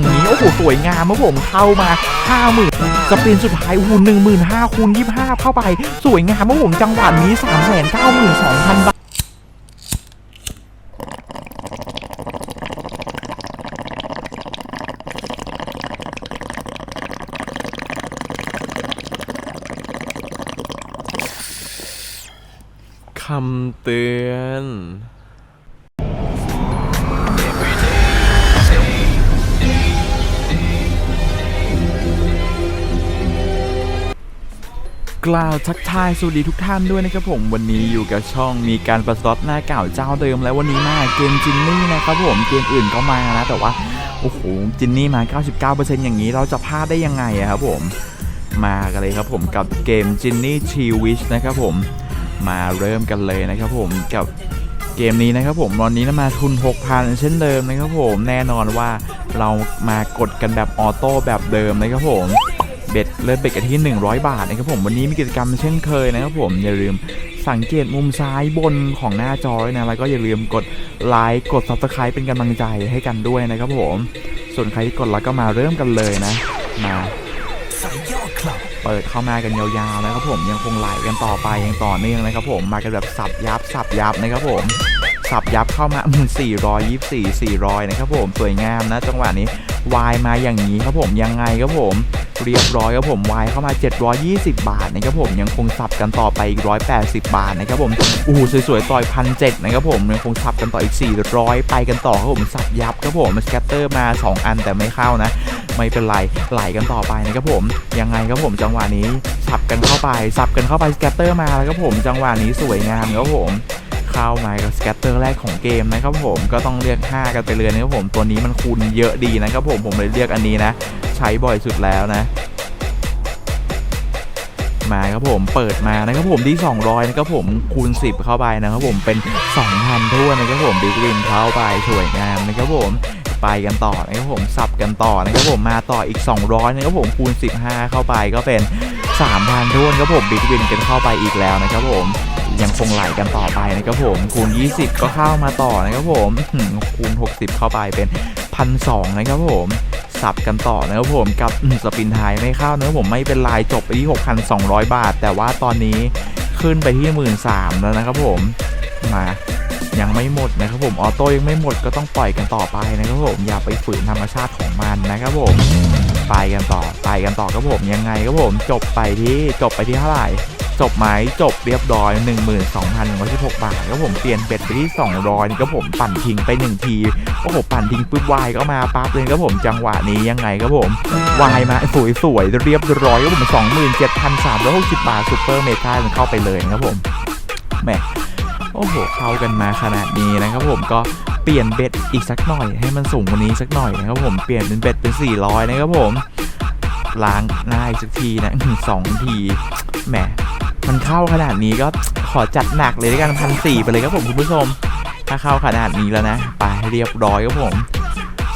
อย่างนี้โอ้โหสวยงามครับผมเข้ามาห้าหมื่นสปินสุดท้ายหูหนึ่งหมื่นห้าคูณยี่ห้าเข้าไป สวยงามครับผมจังหวะนี้สามแสนเก้าหมื่นสองพันบาทคำเตือน กล่าวทักทายสวัสดีทุกท่านด้วยนะครับผมวันนี้อยู่กับช่องมีการประสดหน้าเก่าเจ้าเดิมแล้ววันนี้มาเกมจินนี่นะครับผมเกมอื่นก็มานะแต่ว่าโอ้โหจินนี่มา 99%อย่างนี้เราจะพลาดได้ยังไงอะครับผมมากันเลยครับผมกับเกมจินนี่ชีวิชนะครับผมมาเริ่มกันเลยนะครับผมกับเกมนี้นะครับผมตอนนี้นะมาทุน 6,000 เช่นเดิมนะครับผมแน่นอนว่าเรามากดกันแบบออโต้แบบเดิมนะครับผม เบ็ดเริ่มเบ็ดกันที่ 100 บาทนะครับผมวันนี้มีกิจกรรมเช่นเคยนะครับผมอย่าลืมสังเกตมุมซ้ายบนของหน้าจอด้วยนะ แล้วก็อย่าลืมกดไลค์กด subscribe เป็นกำลังใจให้กันด้วยนะครับผม ส่วนใครที่กดแล้วก็มาเริ่มกันเลยนะ มาเปิดเข้ามากันยาวๆนะครับผมยังคงไหลกันต่อไปยังต่อเนื่องนะครับผมมากันแบบสับยับสับยับนะครับผมสับยับเข้ามา424 400 นะครับผมสวยงามนะจังหวะนี้วายมาอย่างนี้ครับผมยังไงครับผม เรียบร้อยครับผมวายเข้ามา 720 บาทนะครับผมยังคงสับกันต่อไปอีก 180 บาทนะครับผมอู้สวยๆต่อยพันเนะครับผมยังคงสับกันต่ออีก 400 ไปกันต่อครับผมสับยับครับผมสแกตเตอร์มา 2 อันแต่ไม่เข้านะ ไม่เป็นไรไหลกันต่อไปนะครับผมยังไงครับผมจังหวะนี้สับกันเข้าไปสับกันเข้าไปสแกตเตอร์มาแล้วครับผมจังหวะนี้สวยงามครับผมเข้ามากับสแกตเตอร์แรกของเกมนะครับผมก็ต้องเรียก5 กันไปเลยนะครับผมตัวนี้มันคูณเยอะดีนะครับผมผมเลยเรียกอันนี้นะ ใช้บ่อยสุดแล้วนะ มาครับผมเปิดมานะครับผมที่200นะครับผมคูณ 10 เข้าไปนะครับผมเป็น 2,000ทั่วนนะครับผมบิ๊กวินเข้าไปสวยงามนะครับผมไปกันต่อนะครับผมสับกันต่อนะครับผมมาต่ออีก 200นะครับผมคูณ 15 เข้าไปก็เป็น 3,000ทั่วนครับผมบิ๊กวินกันเข้าไปอีกแล้วนะครับผมยังคงไหลกันต่อไปนะครับผมคูณ 20 ก็เข้ามาต่อนะครับผมอื้อหือคูณ 60 เข้าไปเป็นพันสนะครับผม สับกันต่อนะครับผมกับสปินไทยไม่เข้านะครับผมไม่เป็นไรจบไปที่ 6,200 บาท แต่ว่าตอนนี้ขึ้นไปที่ 13,000แล้วนะครับผมมายังไม่หมดนะครับผมออโต้ยังไม่หมดก็ต้องปล่อยกันต่อไปนะครับผมอย่าไปฝืนธรรมชาติของมันนะครับผมไปกันต่อไปกันต่อครับผมยังไงครับผมจบไปที่จบไปที่เท่าไหร่ จบไหมจบเรียบร้อย 12,116 บาทครับผมเปลี่ยนเบ็ดไปที่ 200นี่ครับผมปั่นทิ้งไป 1 ทีโอ้โหปั่นทิ้งปุ๊บวายก็มาปั๊บเลยครับผมจังหวะนี้ยังไงครับผมวายมาสวยสวยเรียบร้อยครับผม27,360 บาทซูเปอร์เมทามันเข้าไปเลยนะครับผมแหมโอ้โหเข้ากันมาขนาดนี้นะครับผมก็เปลี่ยนเบ็ดอีกสักหน่อยให้มันสูงกว่านี้สักหน่อยนะครับผมเปลี่ยนเป็นเบ็ดเป็น 400 นะครับผมล้างหน้าอีกสักทีนะสองทีแหม มันเข้าขนาดนี้ก็ขอจัดหนักเลยด้วยกันพันสี่ไปเลยครับผมคุณผู้ชม ถ้าเข้าขนาดนี้แล้วนะ ไปเรียบร้อยครับผม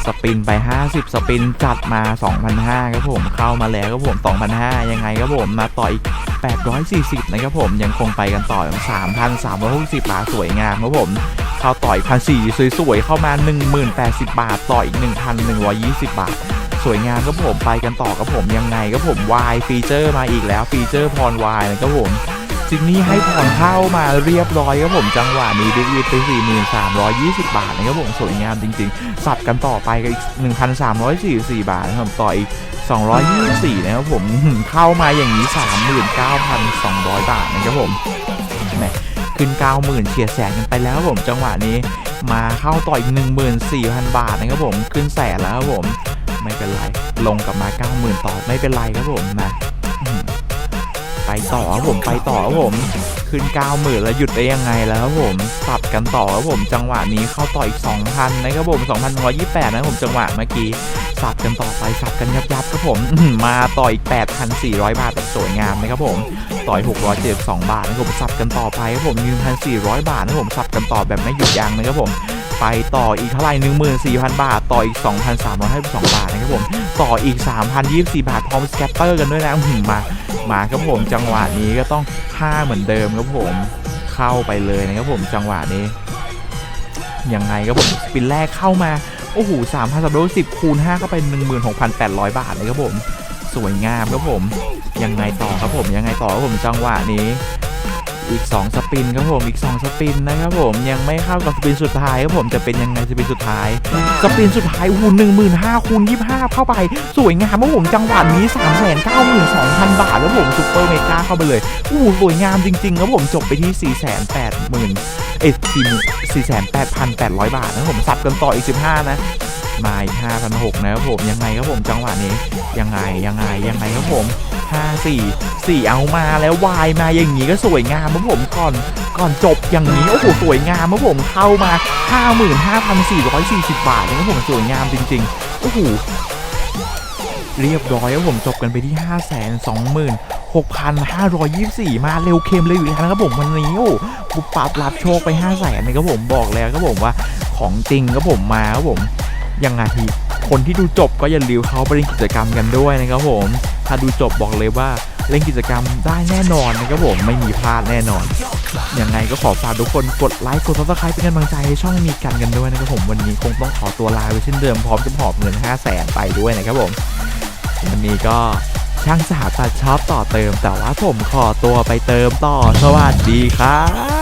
สปินไป 50 สปินจัดมา 2,500ครับผมเข้ามาแล้วครับผม2,500ยังไงครับผมมาต่ออีก840 นะครับผมยังคงไปกันต่อ3,360 บาทสวยงามครับผมเข้าต่ออีกพันสี่สวยๆเข้ามา 1080 บาท ต่ออีก 1,120 บาท สวยงามครับผมไปกันต่อครับผมยังไงครับผมวายฟีเจอร์มาอีกแล้วฟีเจอร์พรวายนะครับผมจินนี่ให้ผ่อนเข้ามาเรียบร้อยครับผมจังหวะนี้บิ๊กวีไป 4,320 บาทนะครับผมสวยงามจริงๆ สับกันต่อไปกันอีก 1,344 บาทนะครับต่ออีก 224 นะครับผมเข้ามาอย่างนี้ 39,200 บาทนะครับผมแหมขึ้น 90,000เฉียดแสนกันไปแล้วผมจังหวะนี้มาเข้าต่ออีก 14,000 บาทนะครับผมขึ้นแสนแล้วครับผม ไม่เป็นไร ลงกลับมา 90,000 ต่อไม่เป็นไรครับผมนะไปต่อครับผมไปต่อครับผมขึ้น 90,000 แล้วหยุดได้ยังไงแล้วครับผมสับกันต่อครับผมจังหวะนี้เข้าต่ออีก 2,000 นะครับผม2,128 นะครับผมจังหวะเมื่อกี้สับกันต่อไปสับกันยับยับครับผมอื้อหือมาต่ออีก 8,400 บาทแบบสวยงามนะครับผมต่อย672 บาทนะครับผมสับกันต่อไปครับผม1,400 บาทนะครับผมสับกันต่อแบบไม่หยุดยั้งนะครับผม ไปต่ออีกเท่าไหร่14,000 บาท ต่ออีก 2,352 บาทนะครับผม ต่ออีก 3,024 บาท พร้อมสแกตเตอร์กันด้วยนะอื้อหือมามาครับผมจังหวะนี้ก็ต้อง5เหมือนเดิมครับผมเข้าไปเลยนะครับผมจังหวะนี้ยังไงครับผมสปินแรกเข้ามา โอ้โหสามพันสับโดสิบคูณห้าก็เป็นหนึ่งหมื่นหกพันแปดร้อยบาทเลยครับผม สวยงามครับผม ยังไงต่อครับผมยังไงต่อครับผมจังหวะนี้ อีก 2 สปินครับผมอีก 2 สปินนะครับผมยังไม่เข้ากับสปินสุดท้ายครับผมจะเป็นยังไงสปินสุดท้าย สปินสุดท้ายคูณหนึ่งหมื่นห้าคูณยี่ห้าเข้าไป สวยงามครับผมจังหวะนี้3ามแสนเก้าหมื่นสองพันบาทครับผมซุปเปอร์เมกาเข้าไปเลยอู้สวยงามจริงๆครับผมจบไปที่4ี่แสนแปดหมื่นเอ้สี่สี่แสนแปดพันแปดร้อยบาทนะผมสับกันต่ออีก15นะมาอีกห้าพันหกนะครับผมยังไงครับผมจังหวะนี้ยังไงยังไงยังไงครับผม ห้าสี่สี่เอามาแล้ววายมาอย่างนี้ก็สวยงามครับผมก่อนก่อนจบอย่างนี้โอ้โหสวยงามครับผมเข้ามา 55,440 บาทนะครับผมสวยงามจริงๆโอ้โหเรียบร้อยครับผมจบกันไปที่ 526,524 มาเร็วเค็มเลยอยู่แล้วนะครับผมวันนี้โอ้ปุ๊บปั๊บรับโชคไป 5 0 0แสนนะครับผมบอกแล้วครับผมว่าของจริงครับผมมาครับผมยังไงทีคนที่ดูจบก็อย่าลืมเข้าไปเล่นกิจกรรมกันด้วยนะครับผม ถ้าดูจบบอกเลยว่าเล่นกิจกรรมได้แน่นอนนะครับผมไม่มีพลาดแน่นอนยังไงก็ขอฝากทุกคนกดไลค์กดซับสไครป์เป็นกำลังใจให้ช่องมีกันกันด้วยนะครับผมวันนี้คงต้องขอตัวลาไปเช่นเดิมพร้อมจะหอบเงิน 5 0 0แสนไปด้วยนะครับผมวันนี้ก็ช่างสาตัดชอบต่อเติม แต่ว่าผมขอตัวไปเติมต่อสวัสดีครับ